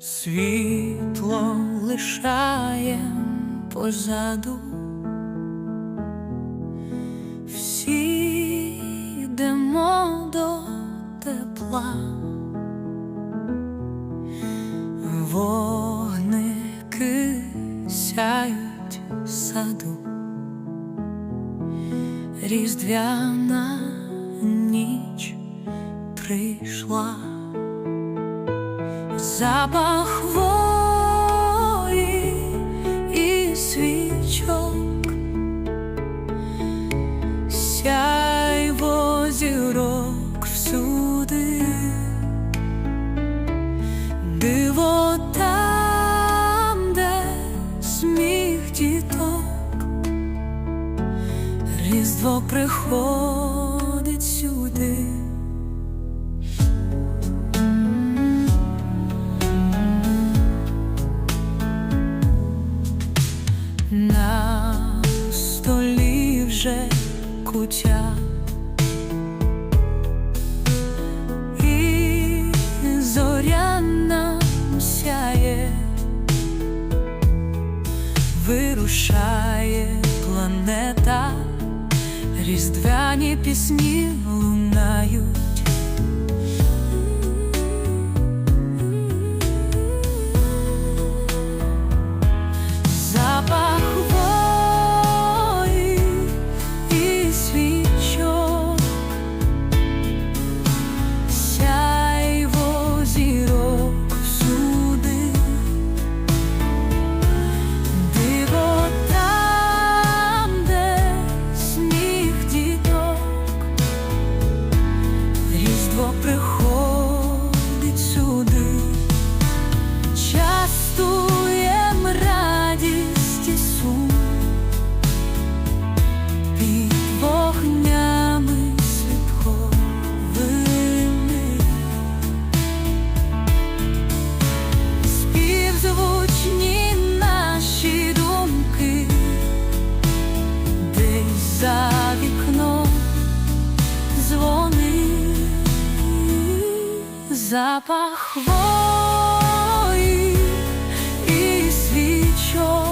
світло лишає позаду. Всі йдемо до тепла, вогники сяють в саду, різдвяна ніч прийшла запах хвої і свічок, сяйво зірок там, де сміх діток, Різдво приходить вже кутя і зоря нам сяє, вирушає планета, різдвяні пісні лунають. Запах хвої і свічок,